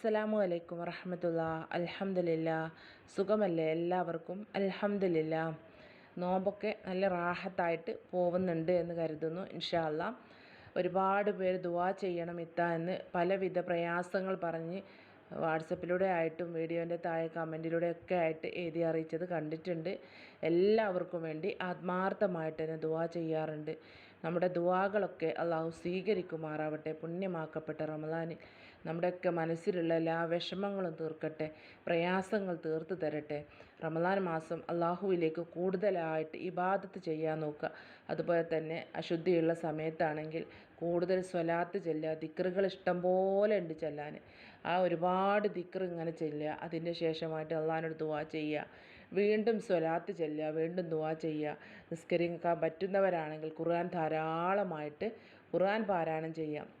അസ്സലാമു അലൈക്കും വറഹമത്തുള്ള. അൽഹംദുലില്ല. സുഖമല്ലേ എല്ലാവർക്കും? അൽഹംദുലില്ല. നോമ്പൊക്കെ നല്ല റാഹത്തായിട്ട് പോകുന്നുണ്ട് എന്ന് കരുതുന്നു ഇൻഷാല്ല ഒരുപാട് പേര് ദുവാ ചെയ്യണം ഇത്ത എന്ന് പലവിധ പ്രയാസങ്ങൾ പറഞ്ഞ് വാട്സപ്പിലൂടെ ആയിട്ടും വീഡിയോന്റെ താഴെ കമന്റിലൂടെ ഒക്കെ ആയിട്ട് എഴുതി അറിയിച്ചത് കണ്ടിട്ടുണ്ട്. എല്ലാവർക്കും വേണ്ടി ആത്മാർത്ഥമായിട്ട് തന്നെ ദുവാ ചെയ്യാറുണ്ട്. നമ്മുടെ ദുവാകളൊക്കെ അള്ളാഹു സ്വീകരിക്കുമാറാവട്ടെ പുണ്യമാക്കപ്പെട്ട റമദാനിൽ. നമ്മുടെയൊക്കെ മനസ്സിലുള്ള എല്ലാ വിഷമങ്ങളും തീർക്കട്ടെ പ്രയാസങ്ങൾ തീർത്തു തരട്ടെ. റമദാൻ മാസം അള്ളാഹുവിലേക്ക് കൂടുതലായിട്ട് ഇബാദത്ത് ചെയ്യാൻ നോക്കുക. അതുപോലെ തന്നെ അശുദ്ധിയുള്ള സമയത്താണെങ്കിൽ കൂടുതൽ സ്വലാത്ത് ചെല്ലുക ദിക്റുകൾ ഇഷ്ടം പോലെ ഉണ്ട് ചെല്ലാൻ. ആ ഒരുപാട് ദിക്ർ ഇങ്ങനെ ചെല്ലുക അതിന്റെ ശേഷമായിട്ട് അള്ളാഹിനോട് ദുവാ ചെയ്യുക. വീണ്ടും സ്വലാത്ത് ചെല്ലുക വീണ്ടും ദുവാ ചെയ്യുക. നിസ്കരിക്കാൻ പറ്റുന്നവരാണെങ്കിൽ ഖുർആൻ ധാരാളമായിട്ട് ഖുർആൻ പാരായണം ചെയ്യാം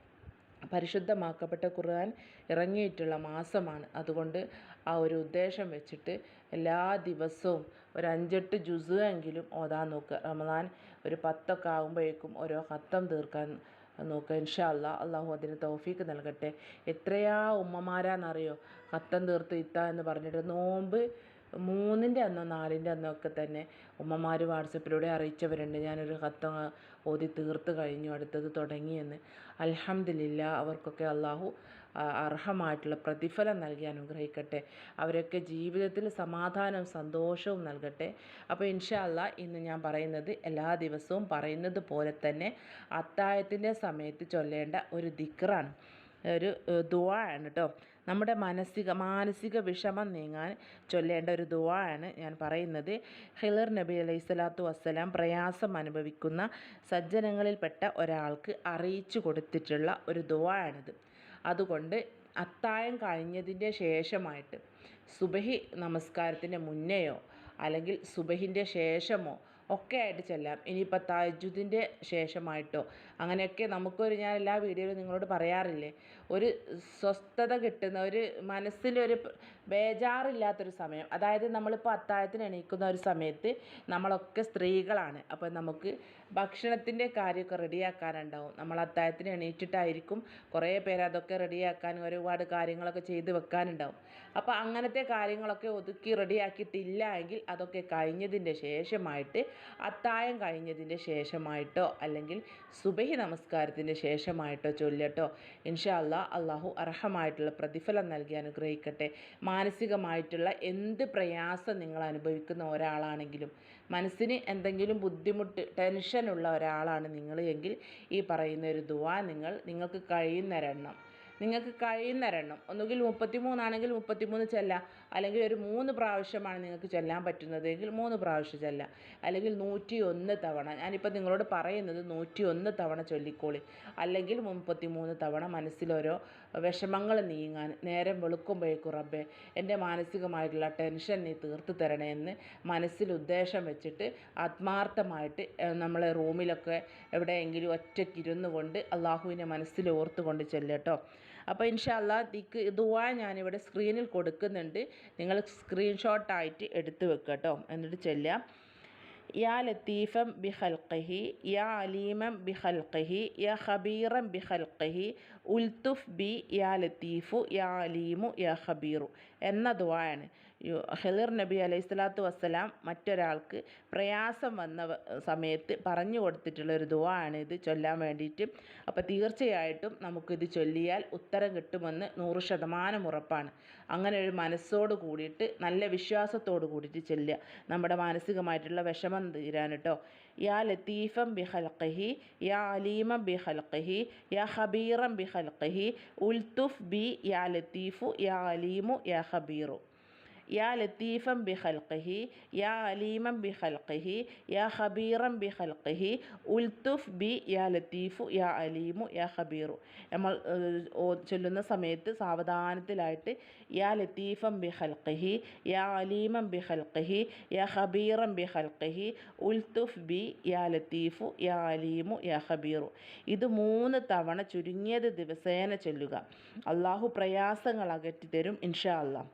പരിശുദ്ധമാക്കപ്പെട്ട ഖുർആൻ ഇറങ്ങിയിട്ടുള്ള മാസമാണ്. അതുകൊണ്ട് ആ ഒരു ഉദ്ദേശം വെച്ചിട്ട് എല്ലാ ദിവസവും ഒരു അഞ്ചെട്ട് ജുസ് എങ്കിലും ഓതാൻ നോക്കുക. റമദാൻ ഒരു പത്തൊക്കെ ആകുമ്പോഴേക്കും ഓരോ ഹത്തം തീർക്കാൻ നോക്കുക. ഇൻഷാ അല്ല അള്ളാഹു അതിന് തൗഫീക്ക് നൽകട്ടെ. എത്രയാ ഉമ്മമാരാന്നറിയോ? ഹത്തം തീർത്ത് ഇത്ത എന്ന് പറഞ്ഞിട്ട് നോമ്പ് മൂന്നിന്റെ അന്നോ നാലിന്റെ അന്നോ ഒക്കെ തന്നെ ഉമ്മമാർ വാട്സപ്പിലൂടെ അറിയിച്ചവരുണ്ട്. ഞാനൊരു കത്ത് ഓതി തീർത്ത് കഴിഞ്ഞു അടുത്തത് തുടങ്ങിയെന്ന്. അൽഹംദുലില്ല അവർക്കൊക്കെ അള്ളാഹു അർഹമായിട്ടുള്ള പ്രതിഫലം നൽകി അനുഗ്രഹിക്കട്ടെ. അവരൊക്കെ ജീവിതത്തിൽ സമാധാനവും സന്തോഷവും നൽകട്ടെ. അപ്പോൾ ഇൻഷാ ഇന്ന് ഞാൻ പറയുന്നത് എല്ലാ ദിവസവും പറയുന്നത് പോലെ തന്നെ അത്തായത്തിന്റെ സമയത്ത് ചൊല്ലേണ്ട ഒരു ദിക്റാണ്. ഒരു ദുവാണ് കേട്ടോ നമ്മുടെ മാനസിക മാനസിക വിഷമം നീങ്ങാൻ ചൊല്ലേണ്ട ഒരു ദുവാണ് ഞാൻ പറയുന്നത്. ഹിലർ നബി അലൈഹി സ്വലാത്തു വസ്സലാം പ്രയാസം അനുഭവിക്കുന്ന സജ്ജനങ്ങളിൽപ്പെട്ട ഒരാൾക്ക് അറിയിച്ചു കൊടുത്തിട്ടുള്ള ഒരു ദുവാണിത് അതുകൊണ്ട് അത്തായം കഴിഞ്ഞതിന്റെ ശേഷമായിട്ട് സുബഹി നമസ്കാരത്തിന്റെ മുന്നെയോ അല്ലെങ്കിൽ സുബഹിന്റെ ശേഷമോ ഒക്കെ ആയിട്ട് ചെല്ലാം. ഇനിയിപ്പോൾ തജുദിന്റെ ശേഷമായിട്ടോ അങ്ങനെയൊക്കെ നമുക്കൊരു ഞാൻ എല്ലാ വീഡിയോയിലും നിങ്ങളോട് പറയാറില്ലേ ഒരു സ്വസ്ഥത കിട്ടുന്ന ഒരു മനസ്സിലൊരു ബേജാറില്ലാത്തൊരു സമയം. അതായത് നമ്മളിപ്പോൾ അത്താഴത്തിന് എണീക്കുന്ന ഒരു സമയത്ത് നമ്മളൊക്കെ സ്ത്രീകളാണ്. അപ്പോൾ നമുക്ക് ഭക്ഷണത്തിന്റെ കാര്യമൊക്കെ റെഡിയാക്കാനുണ്ടാവും. നമ്മൾ അത്താഴത്തിന് എണീറ്റിട്ടായിരിക്കും കുറേ പേര് അതൊക്കെ റെഡിയാക്കാൻ ഒരുപാട് കാര്യങ്ങളൊക്കെ ചെയ്ത് വെക്കാനുണ്ടാവും. അപ്പോൾ അങ്ങനത്തെ കാര്യങ്ങളൊക്കെ ഒതുക്കി റെഡിയാക്കിയിട്ടില്ല എങ്കിൽ അതൊക്കെ കഴിഞ്ഞതിന്റെ ശേഷമായിട്ട് അത്താഴം കഴിഞ്ഞതിന്റെ ശേഷമായിട്ടോ അല്ലെങ്കിൽ സുബഹി നമസ്കാരത്തിന് ശേഷമായിട്ടോ ചൊല്ലട്ടോ ഇൻഷാ അല്ലാ അള്ളാഹു അർഹമായിട്ടുള്ള പ്രതിഫലം നൽകി അനുഗ്രഹിക്കട്ടെ. മാനസികമായിട്ടുള്ള എന്ത് പ്രയാസം നിങ്ങൾ അനുഭവിക്കുന്ന ഒരാളാണെങ്കിലും മനസ്സിന് എന്തെങ്കിലും ബുദ്ധിമുട്ട് ടെൻഷനുള്ള ഒരാളാണ് നിങ്ങൾ എങ്കിൽ ഈ പറയുന്ന ഒരു ദുവാ നിങ്ങൾ നിങ്ങൾക്ക് കഴിയുന്നൊരെണ്ണം. നിങ്ങൾക്ക് കഴിയുന്നൊരെണ്ണം. ഒന്നുകിൽ മുപ്പത്തിമൂന്നാണെങ്കിൽ മുപ്പത്തിമൂന്ന് ചെല്ലാം. അല്ലെങ്കിൽ ഒരു മൂന്ന് പ്രാവശ്യമാണ് നിങ്ങൾക്ക് ചൊല്ലാൻ പറ്റുന്നതെങ്കിൽ മൂന്ന് പ്രാവശ്യം ചൊല്ലാം. അല്ലെങ്കിൽ നൂറ്റി ഒന്ന് തവണ. ഞാനിപ്പോൾ നിങ്ങളോട് പറയുന്നത് നൂറ്റി ഒന്ന് തവണ ചൊല്ലിക്കോളി. അല്ലെങ്കിൽ മുപ്പത്തി മൂന്ന് തവണ മനസ്സിലോരോ വിഷമങ്ങൾ നീങ്ങാൻ നേരം വെളുക്കുമ്പോഴേക്കും റബ്ബേ എന്റെ മാനസികമായിട്ടുള്ള ടെൻഷൻ നീ തീർത്ത് തരണേ എന്ന് മനസ്സിൽ ഉദ്ദേശം വെച്ചിട്ട് ആത്മാർത്ഥമായിട്ട് നമ്മളെ റൂമിലൊക്കെ എവിടെയെങ്കിലും ഒറ്റയ്ക്ക് ഇരുന്നു കൊണ്ട് അള്ളാഹുവിനെ മനസ്സിൽ ഓർത്തുകൊണ്ട് ചെല്ലട്ടോ അപ്പോൾ ഇൻഷാല്ല ദിക്ക് ദുവാ ഞാനിവിടെ സ്ക്രീനിൽ കൊടുക്കുന്നുണ്ട്. നിങ്ങൾ സ്ക്രീൻഷോട്ടായിട്ട് എടുത്തു വെക്കുക കേട്ടോ. എന്നിട്ട് ചെല്ലാം യാ ലത്തീഫം ബി ഹൽക്കഹി യാ അലീമം ബി ഹൽക്കഹി യാ ഖബീറം ബി ഹൽക്കഹി ഉൽത്തുഫ് ബി യാ ലത്തീഫു യാ അലീമു യാ ഖബീറു. എന്ന ദുവായാണ് ഖിലിർ നബി അലൈഹി സ്വലാത്തു വസ്സലാം മറ്റൊരാൾക്ക് പ്രയാസം വന്ന സമയത്ത് പറഞ്ഞു കൊടുത്തിട്ടുള്ള ഒരു ദുവാണ് ഇത് ചൊല്ലാൻ വേണ്ടിയിട്ട്. അപ്പോൾ തീർച്ചയായിട്ടും നമുക്കിത് ചൊല്ലിയാൽ ഉത്തരം കിട്ടുമെന്ന് നൂറ് ശതമാനം ഉറപ്പാണ്. അങ്ങനെ ഒരു മനസ്സോട് കൂടിയിട്ട് നല്ല വിശ്വാസത്തോട് കൂടിയിട്ട് ചെല്ലുക. നമ്മുടെ മാനസികമായിട്ടുള്ള വിഷമം തീരാൻ കേട്ടോ യാ ലത്തീഫം ബി ഹൽഖഹി യാ അലീമം ബി ഹൽഖഹി യാ ഹബീറം ബി ഹൽഖഹി ഉൽത്തുഫ് ബി യാ ലത്തീഫു യാ അലീമു യാ ഖബീറു. യാ ലത്തീഫം ബി ഖൽഖിഹി യാ അലീമം ബി ഖൽഖിഹി യാ ഖബീറം ബി ഖൽഖിഹി ഉൽത്തുഫ് ബി യാ ലത്തീഫു യാ അലീമു യാ ഖബീറു നമ്മൾ ചൊല്ലുന്ന സമയത്ത് സാവധാനത്തിലായിട്ട് യാ ലത്തീഫം ബി ഖൽഖിഹി യാ അലീമം ബി ഖൽഖിഹി യാ ഖബീറം ബി ഖൽഖിഹി ഉൽത്തുഫ് ബി യാ ലത്തീഫു യാ അലീമു യാ ഖബീറു. ഇത് മൂന്ന് തവണ ചുരുങ്ങിയത് ദിവസേന ചൊല്ലുക. അള്ളാഹു പ്രയാസങ്ങൾ അകറ്റി തരും ഇൻഷാ അള്ളാഹ്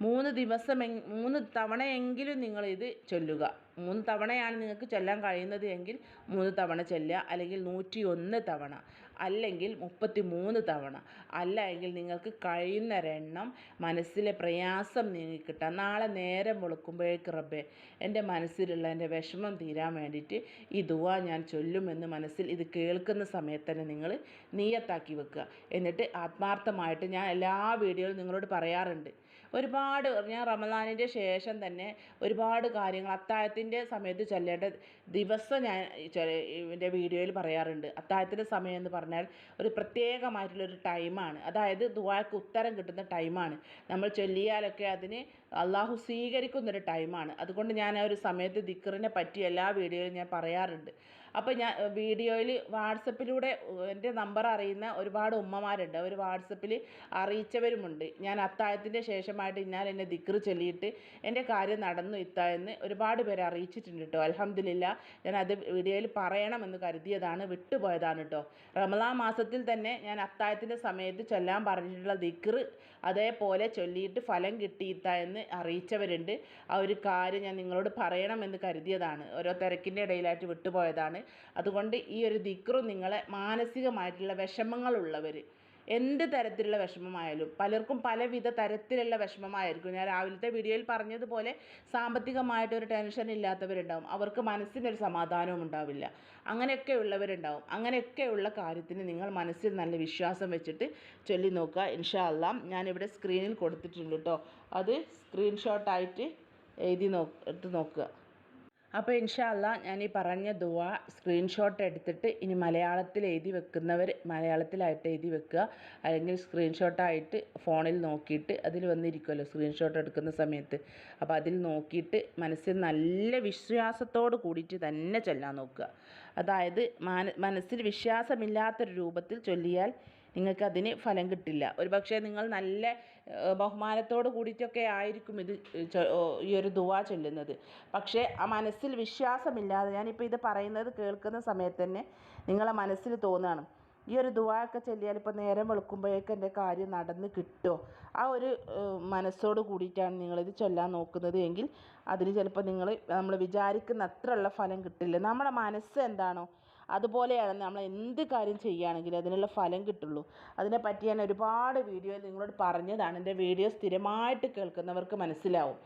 മൂന്ന് ദിവസം മൂന്ന് തവണയെങ്കിലും നിങ്ങൾ ഇത് ചൊല്ലുക. മൂന്ന് തവണയാണ് നിങ്ങൾക്ക് ചൊല്ലാൻ കഴിയുന്നത് എങ്കിൽ മൂന്ന് തവണ ചൊല്ലുക. അല്ലെങ്കിൽ നൂറ്റി ഒന്ന് തവണ. അല്ലെങ്കിൽ മുപ്പത്തി മൂന്ന് തവണ. അല്ല എങ്കിൽ നിങ്ങൾക്ക് കഴിയുന്നൊരെണ്ണം മനസ്സിലെ പ്രയാസം നീങ്ങിക്കിട്ടാൻ നാളെ നേരം വെളുക്കുമ്പോഴേക്ക് റബ്ബേ എന്റെ മനസ്സിലുള്ള എന്റെ വിഷമം തീരാൻ വേണ്ടിയിട്ട് ഈ ദുവ ഞാൻ ചൊല്ലുമെന്ന് മനസ്സിൽ ഇത് കേൾക്കുന്ന സമയത്ത് തന്നെ നിങ്ങൾ നീയത്താക്കി വെക്കുക. എന്നിട്ട് ആത്മാർത്ഥമായിട്ട് ഞാൻ എല്ലാ വീഡിയോയിലും നിങ്ങളോട് പറയാറുണ്ട്. ഒരുപാട് ഞാൻ റമദാനിന്റെ ശേഷം തന്നെ ഒരുപാട് കാര്യങ്ങൾ അത്താഴത്തിന്റെ സമയത്ത് ചൊല്ലേണ്ട ദിവസം ഞാൻ എന്റെ വീഡിയോയിൽ പറയാറുണ്ട്. അത്താഴത്തിന്റെ സമയം എന്ന് പറഞ്ഞാൽ ഒരു പ്രത്യേകമായിട്ടുള്ളൊരു ടൈമാണ്. അതായത് ദുവാക്ക് ഉത്തരം കിട്ടുന്ന ടൈമാണ്. നമ്മൾ ചൊല്ലിയാലൊക്കെ അതിന് അള്ളാഹു സ്വീകരിക്കുന്നൊരു ടൈമാണ്. അതുകൊണ്ട് ഞാൻ ആ ഒരു സമയത്ത് ദിക്കറിനെ പറ്റി എല്ലാ വീഡിയോയിലും ഞാൻ പറയാറുണ്ട്. അപ്പോൾ ഞാൻ വീഡിയോയിൽ വാട്സപ്പിലൂടെ എന്റെ നമ്പർ അറിയുന്ന ഒരുപാട് ഉമ്മമാരുണ്ട്. അവർ വാട്സപ്പിൽ അറിയിച്ചവരുമുണ്ട്. ഞാൻ അത്താഴത്തിന്റെ ശേഷമായിട്ട് ഞാൻ എന്നെ ദിക്റ് ചൊല്ലിയിട്ട് എന്റെ കാര്യം നടന്നു ഇത്ത എന്ന് ഒരുപാട് പേര് അറിയിച്ചിട്ടുണ്ട് കേട്ടോ. അലഹമില്ല ഞാൻ അത് വീഡിയോയിൽ പറയണമെന്ന് കരുതിയതാണ് വിട്ടുപോയതാണ് കേട്ടോ. റമലാ മാസത്തിൽ തന്നെ ഞാൻ അത്താഴത്തിന്റെ സമയത്ത് ചൊല്ലാൻ പറഞ്ഞിട്ടുള്ള ദിക്റ് അതേപോലെ ചൊല്ലിയിട്ട് ഫലം കിട്ടിയിത്ത എന്ന് അറിയിച്ചവരുണ്ട്. ആ ഒരു കാര്യം ഞാൻ നിങ്ങളോട് പറയണമെന്ന് കരുതിയതാണ്. ഓരോ തിരക്കിന്റെ ഇടയിലായിട്ട് വിട്ടുപോയതാണ്. അതുകൊണ്ട് ഈ ഒരു ദിക്റും നിങ്ങളെ മാനസികമായിട്ടുള്ള വിഷമങ്ങളുള്ളവർ എന്ത് തരത്തിലുള്ള വിഷമമായാലും പലർക്കും പലവിധ തരത്തിലുള്ള വിഷമമായിരിക്കും. ഞാൻ രാവിലത്തെ വീഡിയോയിൽ പറഞ്ഞതുപോലെ സാമ്പത്തികമായിട്ടൊരു ടെൻഷൻ ഇല്ലാത്തവരുണ്ടാവും. അവർക്ക് മനസ്സിനൊരു സമാധാനവും ഉണ്ടാവില്ല. അങ്ങനെയൊക്കെ ഉള്ളവരുണ്ടാവും അങ്ങനെയൊക്കെയുള്ള കാര്യത്തിന് നിങ്ങൾ മനസ്സിൽ നല്ല വിശ്വാസം വെച്ചിട്ട് ചൊല്ലി നോക്കുക. ഇൻഷാ അല്ലാം ഞാനിവിടെ സ്ക്രീനിൽ കൊടുത്തിട്ടുണ്ട് കേട്ടോ അത് സ്ക്രീൻഷോട്ടായിട്ട് എഴുതി നോ എടുത്ത് നോക്കുക. അപ്പോൾ ഇൻഷാല്ല ഞാൻ ഈ പറഞ്ഞ ദുവ സ്ക്രീൻഷോട്ട് എടുത്തിട്ട് ഇനി മലയാളത്തിൽ എഴുതി വെക്കുന്നവർ മലയാളത്തിലായിട്ട് എഴുതി വെക്കുക. അല്ലെങ്കിൽ സ്ക്രീൻഷോട്ടായിട്ട് ഫോണിൽ നോക്കിയിട്ട് അതിൽ വന്നിരിക്കുമല്ലോ സ്ക്രീൻഷോട്ട് എടുക്കുന്ന സമയത്ത്. അപ്പോൾ അതിൽ നോക്കിയിട്ട് മനസ്സിൽ നല്ല വിശ്വാസത്തോട് കൂടിയിട്ട് തന്നെ ചൊല്ലാൻ നോക്കുക. അതായത് മനസ്സിൽ വിശ്വാസമില്ലാത്തൊരു രൂപത്തിൽ ചൊല്ലിയാൽ നിങ്ങൾക്കതിന് ഫലം കിട്ടില്ല. ഒരു പക്ഷേ നിങ്ങൾ നല്ല ബഹുമാനത്തോട് കൂടിയിട്ടൊക്കെ ആയിരിക്കും ഇത് ഈ ഒരു ദുവാ ചൊല്ലുന്നത്. പക്ഷേ ആ മനസ്സിൽ വിശ്വാസമില്ലാതെ ഞാനിപ്പോൾ ഇത് പറയുന്നത് കേൾക്കുന്ന സമയത്ത് തന്നെ നിങ്ങളെ മനസ്സിൽ തോന്നുകയാണ് ഈ ഒരു ദുവായൊക്കെ ചൊല്ലിയാൽ ഇപ്പോൾ നേരം വെളുക്കുമ്പോഴേക്ക് എന്റെ കാര്യം നടന്ന് കിട്ടുമോ ആ ഒരു മനസ്സോട് കൂടിയിട്ടാണ് നിങ്ങളിത് ചൊല്ലാൻ നോക്കുന്നത് എങ്കിൽ അതിന് ചിലപ്പോൾ നിങ്ങൾ നമ്മൾ വിചാരിക്കുന്ന അത്രയുള്ള ഫലം കിട്ടില്ല. നമ്മുടെ മനസ്സ് എന്താണോ അതുപോലെയാണ് നമ്മൾ എന്ത് കാര്യം ചെയ്യുകയാണെങ്കിലും അതിനുള്ള ഫലം കിട്ടുള്ളൂ. അതിനെപ്പറ്റി ഞാൻ ഒരുപാട് വീഡിയോയിൽ നിങ്ങളോട് പറഞ്ഞതാണ്. എന്റെ വീഡിയോ സ്ഥിരമായിട്ട് കേൾക്കുന്നവർക്ക് മനസ്സിലാവും.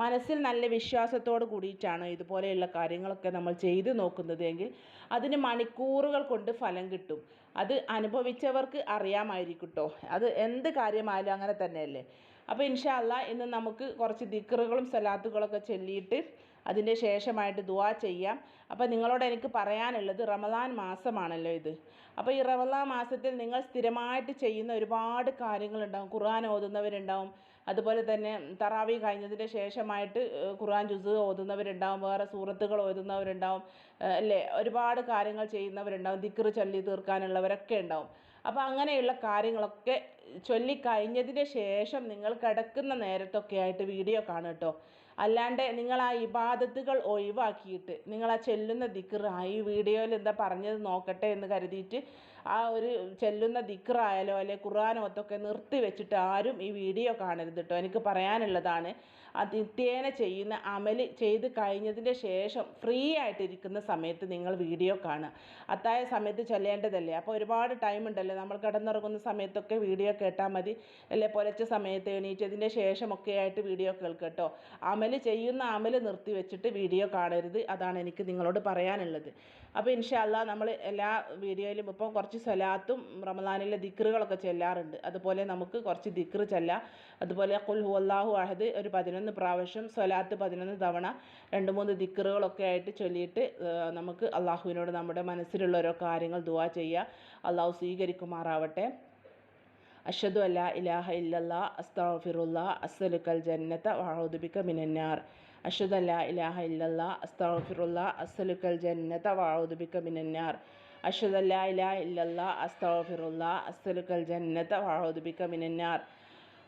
മനസ്സിൽ നല്ല വിശ്വാസത്തോട് കൂടിയിട്ടാണ് ഇതുപോലെയുള്ള കാര്യങ്ങളൊക്കെ നമ്മൾ ചെയ്തു നോക്കുന്നത് എങ്കിൽ അതിന് മണിക്കൂറുകൾ കൊണ്ട് ഫലം കിട്ടും. അത് അനുഭവിച്ചവർക്ക് അറിയാമായിരിക്കും കേട്ടോ അത് എന്ത് കാര്യമായാലും അങ്ങനെ തന്നെയല്ലേ. അപ്പോൾ ഇൻഷാല്ല ഇന്ന് നമുക്ക് കുറച്ച് ദിക്കറുകളും സലാത്തുകളൊക്കെ ചൊല്ലിയിട്ട് അതിന്റെ ശേഷമായിട്ട് ദുവാ ചെയ്യാം. അപ്പോൾ നിങ്ങളോട് എനിക്ക് പറയാനുള്ളത് റമദാൻ മാസമാണല്ലോ ഇത്. അപ്പോൾ ഈ റമദാൻ മാസത്തിൽ നിങ്ങൾ സ്ഥിരമായിട്ട് ചെയ്യുന്ന ഒരുപാട് കാര്യങ്ങളുണ്ടാവും. ഖുർആൻ ഓതുന്നവരുണ്ടാവും. അതുപോലെ തന്നെ തറാവി കഴിഞ്ഞതിന്റെ ശേഷമായിട്ട് ഖുർആൻ ജുസ് ഓതുന്നവരുണ്ടാവും. വേറെ സൂറത്തുകൾ ഓതുന്നവരുണ്ടാവും. അല്ലേ? ഒരുപാട് കാര്യങ്ങൾ ചെയ്യുന്നവരുണ്ടാവും. ദിക്റ് ചൊല്ലി തീർക്കാനുള്ളവരൊക്കെ ഉണ്ടാവും. അപ്പോൾ അങ്ങനെയുള്ള കാര്യങ്ങളൊക്കെ ചൊല്ലിക്കഴിഞ്ഞതിന് ശേഷം നിങ്ങൾ കിടക്കുന്ന നേരത്തൊക്കെ ആയിട്ട് വീഡിയോ കാണും കേട്ടോ. അല്ലാണ്ട് നിങ്ങൾ ആ ഇബാദത്തുകൾ ഒഴിവാക്കിയിട്ട് നിങ്ങൾ ആ ചെല്ലുന്ന ദിക്ർ ആ ഈ വീഡിയോയിൽ എന്താ പറഞ്ഞത് നോക്കട്ടെ എന്ന് കരുതിയിട്ട് ആ ഒരു ചെല്ലുന്ന ദിക്റായാലോ അല്ലെ ഖുർആാനോത്തൊക്കെ നിർത്തി വെച്ചിട്ട് ആരും ഈ വീഡിയോ കാണരുത് കേട്ടോ എനിക്ക് പറയാനുള്ളതാണ് നിത്യേന ചെയ്യുന്ന അമൽ ചെയ്ത് കഴിഞ്ഞതിന്റെ ശേഷം ഫ്രീ ആയിട്ടിരിക്കുന്ന സമയത്ത് നിങ്ങൾ വീഡിയോ കാണുക. അത്തായ സമയത്ത് ചെല്ലേണ്ടതല്ലേ? അപ്പോൾ ഒരുപാട് ടൈം ഉണ്ടല്ലേ? നമ്മൾ കിടന്നുറങ്ങുന്ന സമയത്തൊക്കെ വീഡിയോ കേട്ടാൽ മതി. അല്ലെ? പുലച്ച സമയത്ത് എണീറ്റതിന്റെ ശേഷമൊക്കെ ആയിട്ട് വീഡിയോ കേൾക്കട്ടോ കേട്ടോ. അമൽ ചെയ്യുന്ന അമൽ നിർത്തി വെച്ചിട്ട് വീഡിയോ കാണരുത്. അതാണ് എനിക്ക് നിങ്ങളോട് പറയാനുള്ളത്. അപ്പോൾ ഇൻഷാല്ല നമ്മൾ എല്ലാ വീഡിയോയിലും ഇപ്പോൾ കുറച്ച് സ്വലാത്തും റമദാനിലെ ദിക്റുകളൊക്കെ ചെല്ലാറുണ്ട്. അതുപോലെ നമുക്ക് കുറച്ച് ദിക്റ് ചെല്ലാം. അതുപോലെ കുൽ ഹുവല്ലാഹു അഹദ് ഒരു പതിനൊന്ന് പ്രാവശ്യം സ്വലാത്ത് പതിനൊന്ന് തവണ രണ്ട് മൂന്ന് ദിക്റുകളൊക്കെ ആയിട്ട് ചൊല്ലിയിട്ട് നമുക്ക് അള്ളാഹുവിനോട് നമ്മുടെ മനസ്സിലുള്ള ഓരോ കാര്യങ്ങൾ ദുവാ ചെയ്യുക അള്ളാഹു സ്വീകരിക്കുമാറാവട്ടെ. അഷദു അല്ല ഇലാഹ ഇല്ലല്ലാ അസ്തഫിറുല്ല അസ്സലുക്കൽ ജന്നത്ത വഹുദുബിക്ക മിനന്നാർ. അഷദ് അല്ല ഇലാഹ ഇല്ലല്ലാ അസ്തഫിറുല്ല അസ്സലുക്കൽ ജന്നത്ത വഹുദുബിക്ക മിനന്നാർ. അഷദ് അല്ല ഇലാഹ ഇല്ലല്ലാ അസ്തഫിറുല്ല അസ്സലുക്കൽ ജന്നത്ത വഹുദുബിക്ക മിനന്നാർ.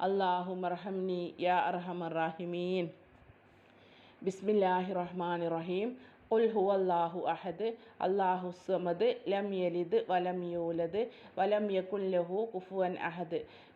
അള്ളാഹു മർഹംനി യാ അർഹമർ റാഹിമീൻ. ബിസ്മില്ലാഹി റഹ്മാൻ റഹീം. ഉൽ ഹു അള്ളാഹു അഹദ്. അള്ളാഹു സമദ്. ലം യലിദ് വലം യൂലദ്. വലം യകുല്ലഹു കുഫുവൻ അഹദ്.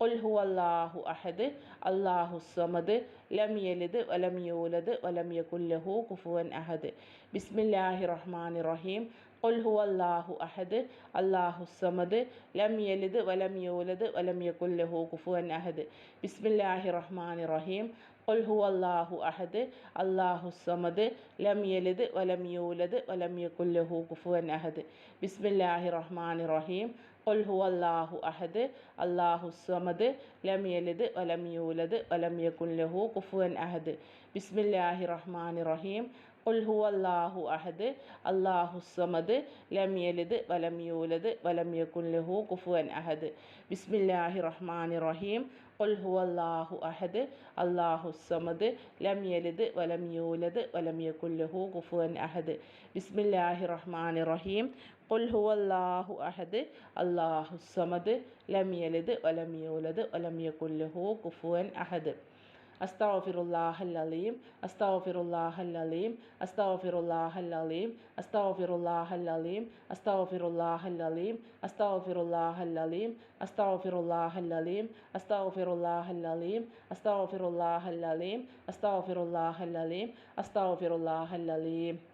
ഒൽഹു അള്ളാഹു അഹദ് അള്ളാഹു സമദ് ലം യലിദ് വലം യൂലദ് വലം യകുല്ലഹു കുഫുവൻ അഹദ് ബിസ്മില്ലാഹി റഹ്മാൻ റഹീം ഒൽഹു അള്ളാഹു അഹദ് അള്ളാഹു സമദ് ലം യലിദ് വലം യൂലദ് വലം യകുല്ലഹു കുഫുവൻ അഹദ് ബിസ്മില്ലാഹി റഹ്മാൻ റഹീം ഒൽഹു അള്ളാഹു അഹദ് അള്ളാഹു സമദ് ലം യലിദ് വലം യൂലദ് വലം യകുല്ലഹു കുഫുവൻ അഹദ് ബിസ്മില്ലാഹി റഹ്മാൻ റഹീം ഒൽഹു അള്ളാഹു അഹദ് അള്ളാഹു സമദ് ലം യലിദ് വലം യൂലദ് വലം യകുൻ ലഹു കുഫുവൻ അഹദ് ബിസ്മില്ലാഹി റഹ്മാൻ റഹീം ഒൽഹു അള്ളാഹു അഹദ് അള്ളാഹു സമദ് ലം യലിദ് വലം യൂലദ് വലം യകുൻ ലഹു കുഫുവൻ അഹദ് ബിസ്മില്ലാഹി റഹ്മാൻ റഹീം ഒൽഹു അള്ളാഹു അഹദ് അള്ളാഹു സമദ് ലം യലിദ് വലം യൂലദ് വലം യകുൻ ലഹു കുഫുവൻ അഹദ് ബിസ്മില്ലാഹി റഹ്മാൻ റഹീം قل هو الله أحد الله الصمد لم يلد ولم يولد ولم يكن له كفوا أحد أستغفر الله العليم أستغفر الله العليم أستغفر الله العليم أستغفر الله العليم أستغفر الله العليم أستغفر الله العليم أستغفر الله العليم أستغفر الله العليم أستغفر الله العليم أستغفر الله العليم أستغفر الله العليم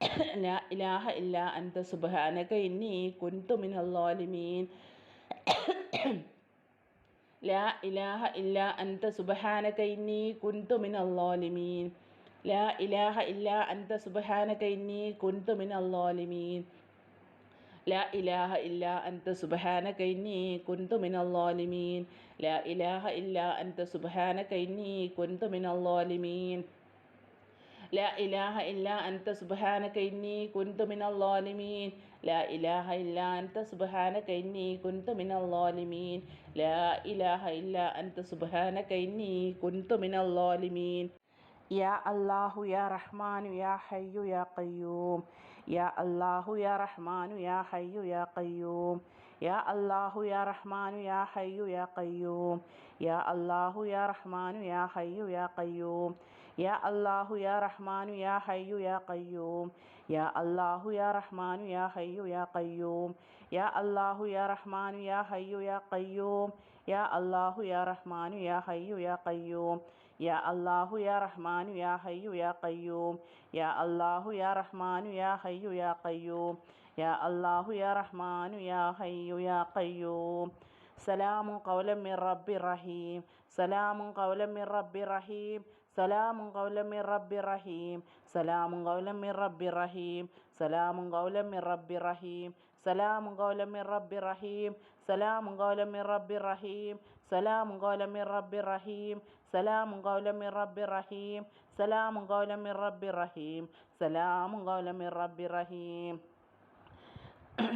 ലാ ഇലാഹ ഇല്ല അൻത സുബഹാനക ഇന്നി കുന്തു മിനല്ലോലിമീൻ ലാ ഇലാഹ ഇല്ല അൻത സുബഹാനക ഇന്നി കുന്തു മിനല്ലോലിമീൻ ലാ ഇലാഹ ഇല്ല അൻത സുബഹാനക ഇന്നി കുന്തു മിനല്ലോലിമീൻ لا إله إلا أنت سبحانك إني كنت من الظالمين لا إله إلا أنت سبحانك إني كنت من الظالمين ലാ ഇലാഹ ഇല്ല അൻത സുബഹാന കൈന്നി കുന്തുമിനല്ലോലിമീൻ ലാ ഇലാഹ ഇല്ല അൻത സുബഹാന കൈന്നി കുന്തുമിനല്ലോലിമീൻ ലാ ഇലാഹ ഇല്ല അൻത സുബഹാന കൈന്നി കുന്തുമിനല്ലോലിമീൻ യാ അള്ളാഹു യാ റഹ്മാനു യാ ഹയ്യു യാ കയ്യൂം യാ അള്ളാഹു യാ റഹ്മാനു യാ ഹയ്യു യാ കയ്യൂം യാ അള്ളാഹു യാ റഹ്മാനു യാ ഹയ്യു യാ കയ്യൂം യാ അള്ളാഹു യാ റഹ്മാനു യാ ഹയ്യു യാ കയ്യൂം يا الله يا رحمن يا حي يا قيوم. يا الله يا رحمن يا حي يا قيوم. يا الله يا رحمن يا حي يا قيوم. يا الله يا رحمن يا حي يا قيوم. يا الله يا رحمن يا حي يا قيوم. يا الله يا رحمن يا حي يا قيوم. يا الله يا رحمن يا حي يا قيوم. سلام قولا من رب رحيم. سلام قولا من رب رحيم. സലാമുൻ ഖൗലൻ മിർ റബ്ബി റഹീം സലാമുൻ ഖൗലൻ മിർ റബ്ബി റഹീം സലാമുൻ ഖൗലൻ മിർ റബ്ബി റഹീം സലാമുൻ ഖൗലൻ മിർ റബ്ബി റഹീം സലാമുൻ ഖൗലൻ മിർ റബ്ബി റഹീം സലാമുൻ ഖൗലൻ മിർ റബ്ബി റഹീം സലാമുൻ ഖൗലൻ മിർ റബ്ബി റഹീം സലാമുൻ ഖൗലൻ മിർ റബ്ബി റഹീം സലാമുൻ ഖൗലൻ മിർ റബ്ബി റഹീം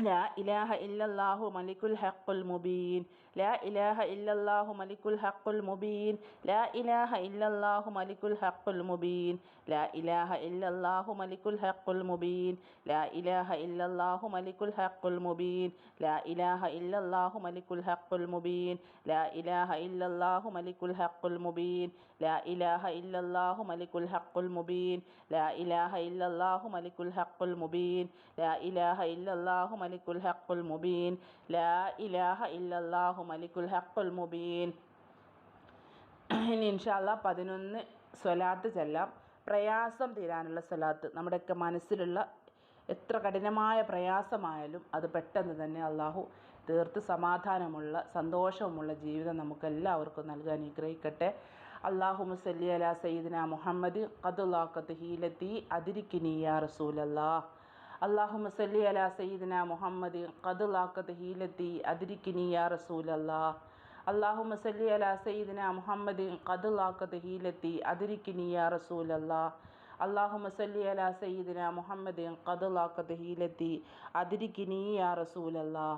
لا إله إلا الله ملك الحق المبين لا إله إلا الله ملك الحق المبين لا إله إلا الله ملك الحق المبين لا إله إلا الله ملك الحق المبين لا إله إلا الله ملك الحق المبين لا إله إلا الله ملك الحق المبين لا إله إلا الله ملك الحق المبين لا إله إلا الله ملك الحق المبين لا إله إلا الله ملك الحق المبين لا إله إلا الله ملك الحق المبين لا إله إلا الله അള്ളാഹു മലിക്കുൽ ഹക്കുൽ മുബീൻ. ഇനി ഇൻഷാല്ല പതിനൊന്ന് സ്വലാത്ത് ചെല്ലാം. പ്രയാസം തീരാനുള്ള സ്വലാത്ത്. നമ്മുടെയൊക്കെ മനസ്സിലുള്ള എത്ര കഠിനമായ പ്രയാസമായാലും അത് പെട്ടെന്ന് തന്നെ അള്ളാഹു തീർത്ത് സമാധാനമുള്ള സന്തോഷവുമുള്ള ജീവിതം നമുക്കെല്ലാവർക്കും നൽകാൻ അനുഗ്രഹിക്കട്ടെ. അള്ളാഹു മുസല്ലി അല സയ്യിദിന മുഹമ്മദ്. കതുല്ലാക്കത്ത് ഹീലത്തി അതിരിക്കിനി യാ റസൂലല്ലാഹ്. അള്ളാഹു മുസല്ലി അല സയ്യിദിന മുഹമ്മദ് ഖദുല്ലാക്കത്ത് ഹീലത്തി അതിരിക്കിനി യാ റസൂലല്ലാ. അള്ളാഹു മസല്ലി അല സയ്യിദിന മുഹമ്മദ് ഖദുല്ലാക്കത്ത് ഹീലത്തി അതിരിക്കിനി യാ റസൂലല്ലാ. അള്ളാഹു മസല്ലി അല സയ്യിദിന മുഹമ്മദ് ഖദുല്ലാക്കത്ത് ഹീലത്തി അതിരിക്കിനി യാ റസൂലല്ലാ.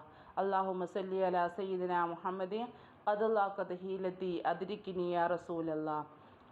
അള്ളാഹു മസല്ലി അല സയ്യിദിന മുഹമ്മദ് ഖദുല്ലാക്കത്ത് ഹീലത്തി അതിരിക്കിനി യാ റസൂലല്ലാ.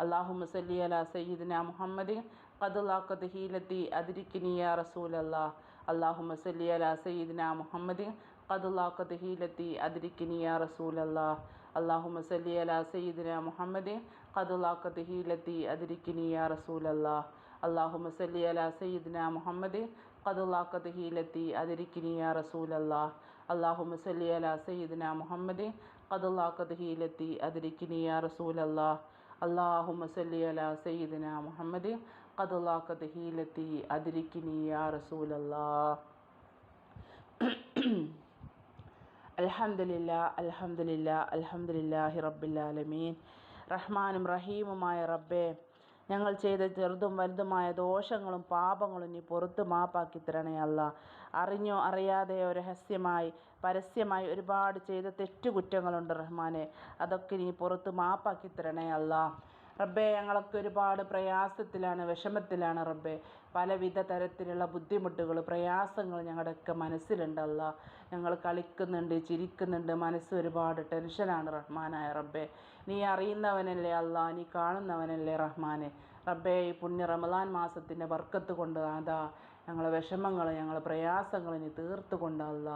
അള്ളാഹു മസല്ലി അല സയ്യിദിന മുഹമ്മദ് ഖദുല്ലാക്കത്ത് ഹീലത്തി അതിരിക്കിനിയ റസൂലല്ലാ. അള്ളാഹു മസല്ലി അല സയ്യിദിന മുഹമ്മദ്. ഖദുല്ലാക്കത്ത് ഹീലത്തി അതിരിക്കിനിയ റസൂലല്ലാ. അള്ളാഹു മസല്ലി അല സയ്യിദിന മുഹമ്മദ്. ഖദുല്ലാക്കത്ത് ഹീലത്തി അതിരിക്കിനിയ റസൂലല്ലാ. അള്ളാഹു മസല്ലി അല സയ്യിദിന മുഹമ്മദ്. ഖദുല്ലാക്കത്ത് ഹീലത്തി അതിരിക്കിനിയ റസൂലല്ലാ. അള്ളാഹു മസല്ലി അല സയ്യിദിന മുഹമ്മദ്. ഖദുല്ലാക്കത്ത് ഹീലത്തി അതിരിക്കിനിയ റസൂലല്ലാ. അള്ളാഹു മസല്ലി അല സയ്യിദിന മുഹമ്മദ്. ഖദുല്ലാക്കത്ത് ഹീലത്തി അതിരിക്കിനി യാ റസൂലല്ലാ. അൽഹംദുലില്ല അൽഹംദുലില്ല അൽഹംദുലില്ലാഹി റബ്ബില്ലാലമീൻ റഹ്മാനും റഹീമുമായ റബ്ബേ ഞങ്ങൾ ചെയ്ത ചെറുതും വലുതുമായ ദോഷങ്ങളും പാപങ്ങളും നീ പുറത്ത് മാപ്പാക്കി തരണേ അല്ല. അറിഞ്ഞോ അറിയാതെയോ രഹസ്യമായി പരസ്യമായി ഒരുപാട് ചെയ്ത തെറ്റുകുറ്റങ്ങളുണ്ട് റഹ്മാനെ. അതൊക്കെ നീ പുറത്ത് മാപ്പാക്കി തരണേ അല്ല. റബ്ബേ ഞങ്ങളൊക്കെ ഒരുപാട് പ്രയാസത്തിലാണ് വിഷമത്തിലാണ് റബ്ബേ. പലവിധ തരത്തിലുള്ള ബുദ്ധിമുട്ടുകൾ പ്രയാസങ്ങൾ ഞങ്ങളുടെയൊക്കെ മനസ്സിലുണ്ടല്ല ഞങ്ങൾ കളിക്കുന്നുണ്ട് ചിരിക്കുന്നുണ്ട് മനസ്സ് ഒരുപാട് ടെൻഷനാണ് റഹ്മാനായ റബ്ബേ. നീ അറിയുന്നവനല്ലേ അല്ല നീ കാണുന്നവനല്ലേ റഹ്മാനെ. റബ്ബേ ഈ പുണ്യ റമദാൻ മാസത്തിന്റെ വർക്കത്ത് കൊണ്ട് അതാ ഞങ്ങളെ വിഷമങ്ങൾ ഞങ്ങളെ പ്രയാസങ്ങൾ നീ തീർത്ത് കൊണ്ടല്ല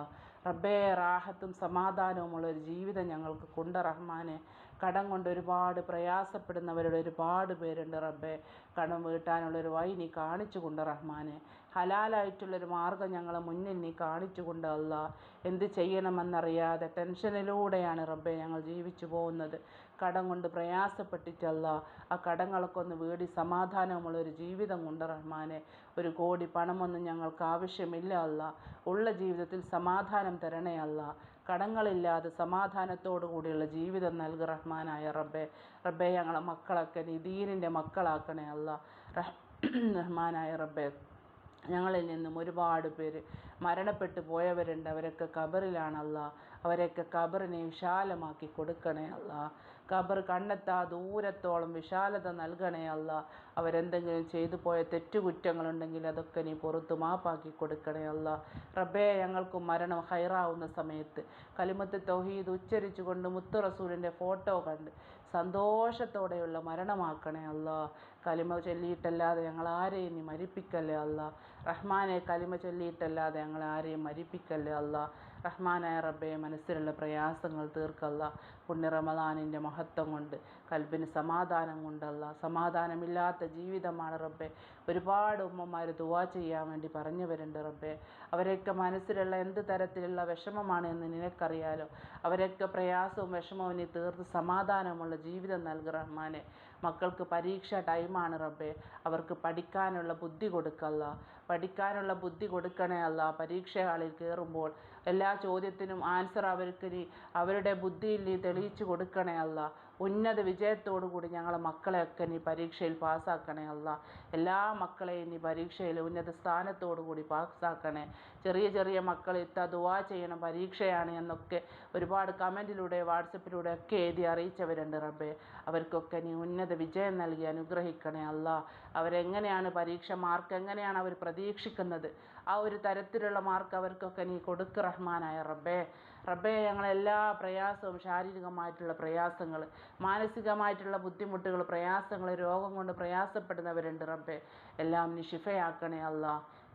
റബ്ബേ റാഹത്തും സമാധാനവുമുള്ള ഒരു ജീവിതം ഞങ്ങൾക്ക് കൊണ്ട് റഹ്മാനെ. കടം കൊണ്ട് ഒരുപാട് പ്രയാസപ്പെടുന്നവരുടെ ഒരുപാട് പേരുണ്ട് റബ്ബെ. കടം വീട്ടാനുള്ള ഒരു വഴി നീ കാണിച്ചു കൊണ്ട് റഹ്മാനെ. ഹലാലായിട്ടുള്ളൊരു മാർഗം ഞങ്ങളെ മുന്നിൽ നീ കാണിച്ചു കൊണ്ട് അല്ല എന്ത് ചെയ്യണമെന്നറിയാതെ ടെൻഷനിലൂടെയാണ് റബ്ബെ ഞങ്ങൾ ജീവിച്ചു പോകുന്നത്. കടം കൊണ്ട് പ്രയാസപ്പെട്ടിട്ടല്ല ആ കടങ്ങളൊക്കെ ഒന്ന് വീടി സമാധാനമുള്ള ഒരു ജീവിതം കൊണ്ട് റഹ്മാനെ. ഒരു കോടി പണമൊന്നും ഞങ്ങൾക്ക് ആവശ്യമില്ല അല്ല ഉള്ള ജീവിതത്തിൽ സമാധാനം തരണേ അല്ല കടങ്ങളില്ലാതെ സമാധാനത്തോടു കൂടിയുള്ള ജീവിതം നൽകി റഹ്മാനായ റബ്ബെ. റബ്ബെ ഞങ്ങളെ മക്കളൊക്കെ നീ ദീനിന്റെ മക്കളാക്കണേ അല്ല. റഹ് റഹ്മാനായ റബ്ബെ ഞങ്ങളിൽ നിന്നും ഒരുപാട് പേര് മരണപ്പെട്ടു പോയവരുണ്ട്. അവരൊക്കെ ഖബറിലാണല്ല അവരെയൊക്കെ ഖബറിനെ വിശാലമാക്കി കൊടുക്കണേ അല്ല. ഖബർ കണ്ണെത്താ ദൂരത്തോളം വിശാലത നൽകണേ അല്ല. അവരെന്തെങ്കിലും ചെയ്തു പോയ തെറ്റുകുറ്റങ്ങളുണ്ടെങ്കിൽ അതൊക്കെ നീ പുറത്ത് മാപ്പാക്കി കൊടുക്കണേ അല്ല. റബ്ബേ ഞങ്ങൾക്ക് മരണം ഹൈറാവുന്ന സമയത്ത്. കലിമത്ത് തൗഹീദ് ഉച്ചരിച്ചുകൊണ്ട് മുത്തു റസൂലിന്റെ ഫോട്ടോ കണ്ട് സന്തോഷത്തോടെയുള്ള മരണമാക്കണേ അല്ല. കലിമ ചൊല്ലിയിട്ടല്ലാതെ ഞങ്ങൾ ആരെയും നീ മരിപ്പിക്കല്ലേ അല്ല? റഹ്മാനെ കലിമ ചൊല്ലിയിട്ടല്ലാതെ ഞങ്ങൾ ആരെയും മരിപ്പിക്കല്ലേ അല്ല? റഹ്മാനായ റബ്ബെ മനസ്സിലുള്ള പ്രയാസങ്ങൾ തീർക്കല്ല. പുണ്യ റമദാനിന്റെ മഹത്വം കൊണ്ട് കൽബിന് സമാധാനം കൊണ്ടല്ല. സമാധാനമില്ലാത്ത ജീവിതമാണ് റബ്ബെ. ഒരുപാട് ഉമ്മമാർ ദുവാ ചെയ്യാൻ വേണ്ടി പറഞ്ഞു വരുന്നുണ്ട് റബ്ബെ. അവരെയൊക്കെ മനസ്സിലുള്ള എന്ത് തരത്തിലുള്ള വിഷമമാണ് എന്ന് നിനക്കറിയാലോ? അവരൊക്കെ പ്രയാസവും വിഷമവും നീ തീർത്ത് സമാധാനമുള്ള ജീവിതം നൽകി റഹ്മാനെ. മക്കൾക്ക് പരീക്ഷ ടൈമാണ് റബ്ബെ. അവർക്ക് പഠിക്കാനുള്ള ബുദ്ധി കൊടുക്കല്ല. പഠിക്കാനുള്ള ബുദ്ധി കൊടുക്കണേ അല്ല. പരീക്ഷ ഹാളിൽ കയറുമ്പോൾ എല്ലാ ചോദ്യത്തിനും ആൻസർ അവർക്ക് നീ അവരുടെ ബുദ്ധിയിൽ നീ തെളിയിച്ചു കൊടുക്കണേ അല്ല. ഉന്നത വിജയത്തോടു കൂടി ഞങ്ങളെ മക്കളെയൊക്കെ നീ പരീക്ഷയിൽ പാസ്സാക്കണേ അല്ല. എല്ലാ മക്കളെയും നീ പരീക്ഷയിൽ ഉന്നത സ്ഥാനത്തോടു കൂടി പാസ്സാക്കണേ. ചെറിയ ചെറിയ മക്കൾ ഇത്ത ദുവാ ചെയ്യണം പരീക്ഷയാണ് എന്നൊക്കെ ഒരുപാട് കമന്റിലൂടെ വാട്സപ്പിലൂടെ ഒക്കെ എഴുതി അറിയിച്ചവരുണ്ട് റബ്ബെ. അവർക്കൊക്കെ നീ ഉന്നത വിജയം നൽകി അനുഗ്രഹിക്കണേ അല്ല. അവരെങ്ങനെയാണ് പരീക്ഷ മാർക്ക് എങ്ങനെയാണ് അവർ പ്രതീക്ഷിക്കുന്നത്? ആ ഒരു തരത്തിലുള്ള മാർക്ക് അവർക്കൊക്കെ നീ കൊടുക്ക് റഹ്മാനായ റബ്ബേ. റബ്ബേ ഞങ്ങളെല്ലാ പ്രയാസവും ശാരീരികമായിട്ടുള്ള പ്രയാസങ്ങൾ മാനസികമായിട്ടുള്ള ബുദ്ധിമുട്ടുകൾ പ്രയാസങ്ങൾ രോഗം കൊണ്ട് പ്രയാസപ്പെടുന്നവരുണ്ട് റബ്ബേ. എല്ലാം നീ ശിഫയാക്കണേ അല്ല.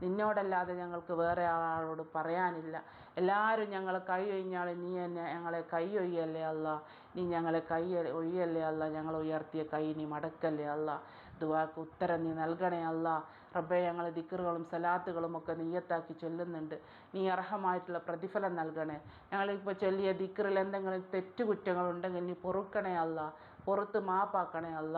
നിന്നോടല്ലാതെ ഞങ്ങൾക്ക് വേറെ ആളോട് പറയാനില്ല. എല്ലാവരും ഞങ്ങളെ കൈ ഒഴിഞ്ഞാൽ നീ എന്നെ ഞങ്ങളെ കൈ ഒയ്യല്ലേ അല്ല. നീ ഞങ്ങളെ കൈ ഒയ്യല്ലേ അല്ല. ഞങ്ങൾ ഉയർത്തിയ കൈ നീ മടക്കല്ലേ അല്ല. ദുവാക്ക് ഉത്തരം നീ നൽകണേ അല്ല. റബ്ബെ ഞങ്ങൾ ദിക്കറുകളും സലാത്തുകളും ഒക്കെ നീയത്താക്കി ചൊല്ലുന്നുണ്ട്. നീ അർഹമായിട്ടുള്ള പ്രതിഫലം നൽകണേ. ഞങ്ങളിപ്പോൾ ചൊല്ലിയ ദിക്കറിൽ എന്തെങ്കിലും തെറ്റുകുറ്റങ്ങളുണ്ടെങ്കിൽ നീ പൊറുക്കണേ അല്ല. പുറത്ത് മാപ്പാക്കണേ അല്ല.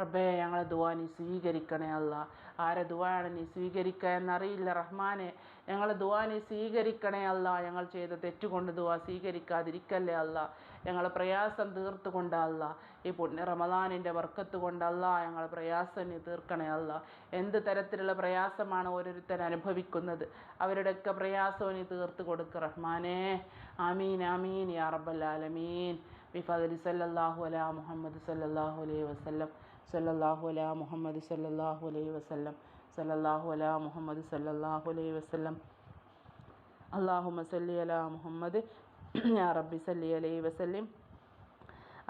റബ്ബെ ഞങ്ങളെ ദുവാ നീ സ്വീകരിക്കണേ അല്ല. ആരെ ദുവാണ് നീ സ്വീകരിക്കുക എന്നറിയില്ല റഹ്മാനെ. ഞങ്ങളെ ദുവാ നീ സ്വീകരിക്കണേ അല്ല. ഞങ്ങൾ ചെയ്ത തെറ്റുകൊണ്ട് ദുവാ സ്വീകരിക്കാതിരിക്കല്ലേ അല്ല. ഞങ്ങളെ പ്രയാസം തീർത്തുകൊണ്ട് അല്ല. ഈ പുണ്യ റമദാനിന്റെ വർക്കത്ത് കൊണ്ടല്ല ഞങ്ങളെ പ്രയാസം നീ തീർക്കണേ അല്ല. എന്ത് തരത്തിലുള്ള പ്രയാസമാണ് ഓരോരുത്തർ അനുഭവിക്കുന്നത്. അവരുടെയൊക്കെ പ്രയാസവും നീ തീർത്ത് കൊടുക്കുക റഹ്മാനേ. ആമീൻ ആമീൻ യാ റബ്ബൽ ആലമീൻ. ബിഫദലി സല്ലല്ലാഹു അലാ മുഹമ്മദ് സല്ലല്ലാഹു അലൈഹി വസല്ലം. സല്ലല്ലാഹു അലാ മുഹമ്മദ് സല്ലല്ലാഹു അലൈഹി വസല്ലം. സല്ലല്ലാഹു അലാ മുഹമ്മദ് സല്ലല്ലാഹു അലൈഹി വസല്ലം. അല്ലാഹുമ്മ സല്ലി അലാ മുഹമ്മദ് യാ റബ്ബി സല്ലി അലൈഹി വസല്ലിം.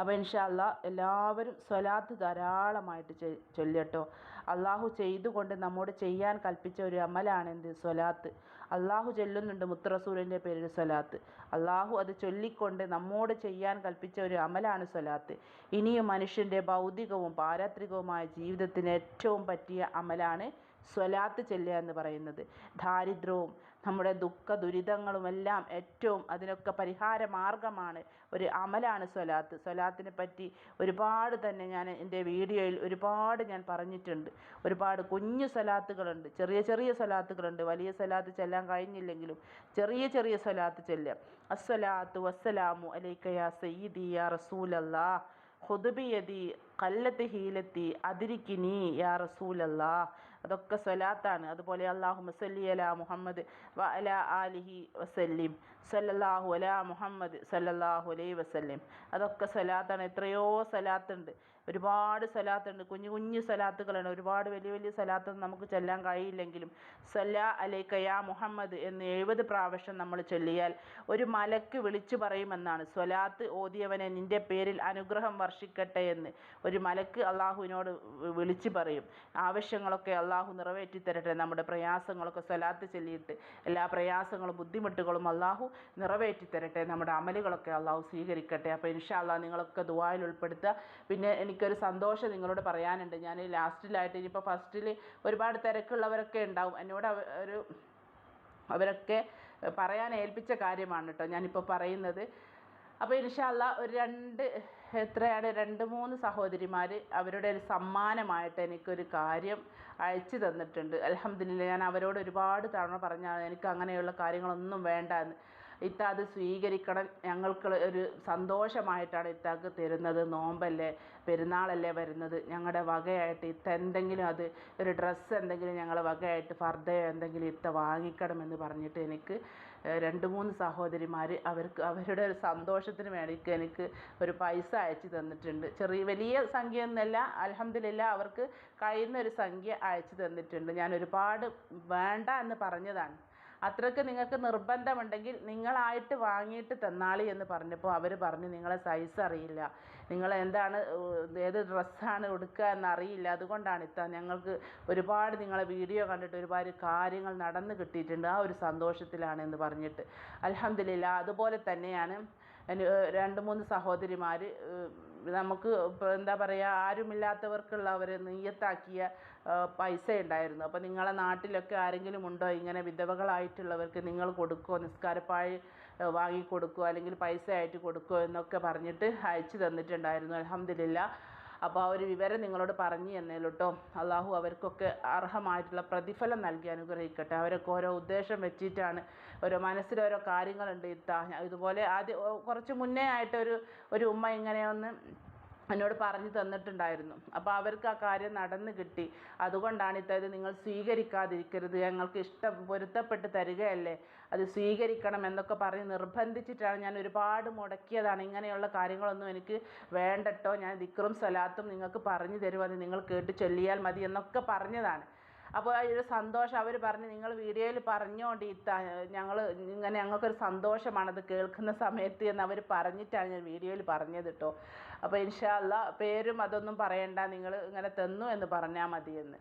അപ്പോൾ ഇൻഷാല്ല എല്ലാവരും സ്വലാത്ത് ധാരാളമായിട്ട് ചൊല്ലട്ടോ അള്ളാഹു ചെയ്തുകൊണ്ട് നമ്മോട് ചെയ്യാൻ കൽപ്പിച്ച ഒരു അമലാണ് എന്ത്? സ്വലാത്ത്. അള്ളാഹു ചൊല്ലുന്നുണ്ട് മുത്തറസൂലിന്റെ പേരിൽ സ്വലാത്ത്. അള്ളാഹു അത് ചൊല്ലിക്കൊണ്ട് നമ്മോട് ചെയ്യാൻ കൽപ്പിച്ച ഒരു അമലാണ് സ്വലാത്ത്. ഇനിയും മനുഷ്യന്റെ ഭൗതികവും പാരാത്രികവുമായ ജീവിതത്തിന് ഏറ്റവും പറ്റിയ അമലാണ് സ്വലാത്ത് ചെല്ലുക എന്ന് പറയുന്നത്. ദാരിദ്ര്യവും നമ്മുടെ ദുഃഖ ദുരിതങ്ങളുമെല്ലാം ഏറ്റവും അതിനൊക്കെ പരിഹാര മാർഗമാണ്. ഒരു അമലാണ് സ്വലാത്ത്. സ്വലാത്തിനെ പറ്റി ഒരുപാട് തന്നെ ഞാൻ എന്റെ വീഡിയോയിൽ ഒരുപാട് ഞാൻ പറഞ്ഞിട്ടുണ്ട്. ഒരുപാട് കുഞ്ഞു സ്വലാത്തുകളുണ്ട്. ചെറിയ ചെറിയ സ്വലാത്തുകളുണ്ട്. വലിയ സ്വലാത്ത് ചെല്ലാൻ കഴിഞ്ഞില്ലെങ്കിലും ചെറിയ ചെറിയ സ്വലാത്ത് ചെല്ലാം അസ്സലാത്തു വസ്സലാമു അലൈക്ക യാ സയ്യിദി യാ റസൂലല്ലാ. ഹുദബിയതി കല്ലത്ത് ഹീലത്തി അതിരിക്കിനി യാ റസൂലല്ലാ. അതൊക്കെ സ്വലാത്താണ്. അതുപോലെ അള്ളാഹു മസല്ലി അലാ മുഹമ്മദ് വ അലാ ആലിഹി വസല്ലിം സല്ലല്ലാഹു അലാ മുഹമ്മദ് സല്ലല്ലാഹു അലൈ വസല്ലിം. അതൊക്കെ സ്വലാത്താണ്. എത്രയോ സ്വലാത്തുണ്ട്. ഒരുപാട് സ്വലാത്തുണ്ട് കുഞ്ഞു കുഞ്ഞു സ്വലാത്തുകളാണ് ഒരുപാട് വലിയ വലിയ സ്വലാത്തൊന്നും നമുക്ക് ചൊല്ലാൻ കഴിയില്ലെങ്കിലും സല്ല അലൈക്ക യാ മുഹമ്മദ് എന്ന് എഴുപത് പ്രാവശ്യം നമ്മൾ ചൊല്ലിയാൽ ഒരു മലക്ക് വിളിച്ചു പറയുമെന്നാണ്. സ്വലാത്ത് ഓതിയവനെ നിന്റെ പേരിൽ അനുഗ്രഹം വർഷിക്കട്ടെ എന്ന് ഒരു മലക്ക് അള്ളാഹുവിനോട് വിളിച്ചു പറയും. ആവശ്യങ്ങളൊക്കെ അള്ളാഹു നിറവേറ്റി തരട്ടെ. നമ്മുടെ പ്രയാസങ്ങളൊക്കെ സ്വലാത്ത് ചൊല്ലിയിട്ട് എല്ലാ പ്രയാസങ്ങളും ബുദ്ധിമുട്ടുകളും അള്ളാഹു നിറവേറ്റി തരട്ടെ. നമ്മുടെ അമലുകളൊക്കെ അള്ളാഹു സ്വീകരിക്കട്ടെ. അപ്പോൾ ഇൻഷാ അള്ളാഹ് നിങ്ങളൊക്കെ ദുബായിൽ ഉൾപ്പെടുത്തുക. പിന്നെ എനിക്കൊരു സന്തോഷം നിങ്ങളോട് പറയാനുണ്ട്. ഞാൻ ലാസ്റ്റിലായിട്ട് ഇനിയിപ്പോൾ ഫസ്റ്റിൽ ഒരുപാട് തിരക്കുള്ളവരൊക്കെ ഉണ്ടാവും. എന്നോട് ഒരു അവരൊക്കെ പറയാൻ ഏൽപ്പിച്ച കാര്യമാണ് കേട്ടോ ഞാനിപ്പോൾ പറയുന്നത്. അപ്പോൾ ഇൻഷാല്ല ഒരു രണ്ട് എത്രയാണ്? രണ്ട് മൂന്ന് സഹോദരിമാർ അവരുടെ ഒരു സമ്മാനമായിട്ട് എനിക്കൊരു കാര്യം അയച്ചു തന്നിട്ടുണ്ട്. അലഹമ്മദില്ല ഞാൻ അവരോട് ഒരുപാട് തവണ പറഞ്ഞാണ് എനിക്ക് അങ്ങനെയുള്ള കാര്യങ്ങളൊന്നും വേണ്ട എന്ന് ഇത്ത അത് സ്വീകരിക്കണം. ഞങ്ങൾക്ക് ഒരു സന്തോഷമായിട്ടാണ് ഇത്താക്ക് തരുന്നത്. നോമ്പല്ലേ പെരുന്നാളല്ലേ വരുന്നത്. ഞങ്ങളുടെ വകയായിട്ട് ഇത്ത എന്തെങ്കിലും അത് ഒരു ഡ്രസ്സ് എന്തെങ്കിലും ഞങ്ങൾ വകയായിട്ട് ഫർദയോ എന്തെങ്കിലും ഇത്ത വാങ്ങിക്കണമെന്ന് പറഞ്ഞിട്ട് എനിക്ക് രണ്ട് മൂന്ന് സഹോദരിമാർ അവർക്ക് അവരുടെ ഒരു സന്തോഷത്തിന് വേണ്ടിയിട്ട് എനിക്ക് ഒരു പൈസ അയച്ചു തന്നിട്ടുണ്ട്. ചെറിയ വലിയ സംഖ്യ ഒന്നല്ല അലഹമില്ല അവർക്ക് കഴിയുന്ന ഒരു സംഖ്യ അയച്ചു തന്നിട്ടുണ്ട്. ഞാൻ ഒരുപാട് വേണ്ട എന്ന് പറഞ്ഞതാണ്. അത്രയ്ക്ക് നിങ്ങൾക്ക് നിർബന്ധമുണ്ടെങ്കിൽ നിങ്ങളായിട്ട് വാങ്ങിയിട്ട് തന്നാളി എന്ന് പറഞ്ഞപ്പോൾ അവർ പറഞ്ഞു നിങ്ങളെ സൈസ് അറിയില്ല. നിങ്ങൾ എന്താണ് ഏത് ഡ്രസ്സാണ് ഉടുക്കുക എന്നറിയില്ല. അതുകൊണ്ടാണ് ഇത്ത ഞങ്ങൾക്ക് ഒരുപാട് നിങ്ങളെ വീഡിയോ കണ്ടിട്ട് ഒരുപാട് കാര്യങ്ങൾ നടന്ന് കിട്ടിയിട്ടുണ്ട്. ആ ഒരു സന്തോഷത്തിലാണ് എന്ന് പറഞ്ഞിട്ട്. അലഹമില്ല അതുപോലെ തന്നെയാണ്. രണ്ട് മൂന്ന് സഹോദരിമാർ നമുക്ക് എന്താ പറയുക ആരുമില്ലാത്തവർക്കുള്ള അവർ നെയ്യത്താക്കിയ പൈസ ഉണ്ടായിരുന്നു അപ്പോൾ നിങ്ങളെ നാട്ടിലൊക്കെ ആരെങ്കിലും ഉണ്ടോ? ഇങ്ങനെ വിധവകളായിട്ടുള്ളവർക്ക് നിങ്ങൾ കൊടുക്കുമോ നിസ്കാരപ്പാഴ് വാങ്ങിക്കൊടുക്കുമോ വാങ്ങി കൊടുക്കുമോ അല്ലെങ്കിൽ പൈസ ആയിട്ട് കൊടുക്കുമോ എന്നൊക്കെ പറഞ്ഞിട്ട് അയച്ചു തന്നിട്ടുണ്ടായിരുന്നു. അലഹമില്ല അപ്പോൾ ആ ഒരു വിവരം നിങ്ങളോട് പറഞ്ഞു തന്നേലോ കേട്ടോ അള്ളാഹു അവർക്കൊക്കെ അർഹമായിട്ടുള്ള പ്രതിഫലം നൽകി അനുഗ്രഹിക്കട്ടെ. അവരൊക്കെ ഓരോ ഉദ്ദേശം വെച്ചിട്ടാണ് ഓരോ മനസ്സിൽ ഓരോ കാര്യങ്ങളുണ്ട് ഇത്താ. ഇതുപോലെ ആദ്യം കുറച്ച് മുന്നേ ആയിട്ട് ഒരു ഒരു ഉമ്മ ഇങ്ങനെ ഒന്ന് എന്നോട് പറഞ്ഞു തന്നിട്ടുണ്ടായിരുന്നു. അപ്പോൾ അവർക്ക് ആ കാര്യം നടന്നു കിട്ടി. അതുകൊണ്ടാണ് ഇത്തരത്തിൽ നിങ്ങൾ സ്വീകരിക്കാതിരിക്കരുത്. ഞങ്ങൾക്ക് ഇഷ്ടം പൊരുത്തപ്പെട്ട് തരികയല്ലേ. അത് സ്വീകരിക്കണം എന്നൊക്കെ പറഞ്ഞ് നിർബന്ധിച്ചിട്ടാണ് ഞാൻ ഒരുപാട് മുടക്കിയതാണ്. ഇങ്ങനെയുള്ള കാര്യങ്ങളൊന്നും എനിക്ക് വേണ്ടട്ടോ. ഞാൻ ദിക്റും സലാത്തും നിങ്ങൾക്ക് പറഞ്ഞു തരും അത് നിങ്ങൾ കേട്ട് ചൊല്ലിയാൽ മതി എന്നൊക്കെ പറഞ്ഞതാണ്. അപ്പോൾ ഒരു സന്തോഷം അവർ പറഞ്ഞു നിങ്ങൾ വീഡിയോയിൽ പറഞ്ഞുകൊണ്ട് ഈ ഞങ്ങൾ ഇങ്ങനെ ഞങ്ങൾക്കൊരു സന്തോഷമാണത് കേൾക്കുന്ന സമയത്ത് എന്ന് അവർ പറഞ്ഞിട്ടാണ് ഞാൻ വീഡിയോയിൽ പറഞ്ഞത് കേട്ടോ അപ്പോൾ ഇൻഷാല്ല പേരും അതൊന്നും പറയണ്ട നിങ്ങൾ ഇങ്ങനെ തന്നു എന്ന് പറഞ്ഞാൽ മതി എന്ന്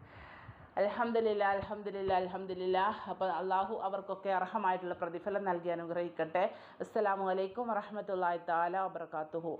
അലഹമില്ല അലഹമില്ല അലഹമില്ല അപ്പോൾ അള്ളാഹു അവർക്കൊക്കെ അർഹമായിട്ടുള്ള പ്രതിഫലം നൽകി അനുഗ്രഹിക്കട്ടെ. അസ്സലാമു അലൈക്കും വറഹമത്തല്ലാ താല വബർക്കാത്തുഹു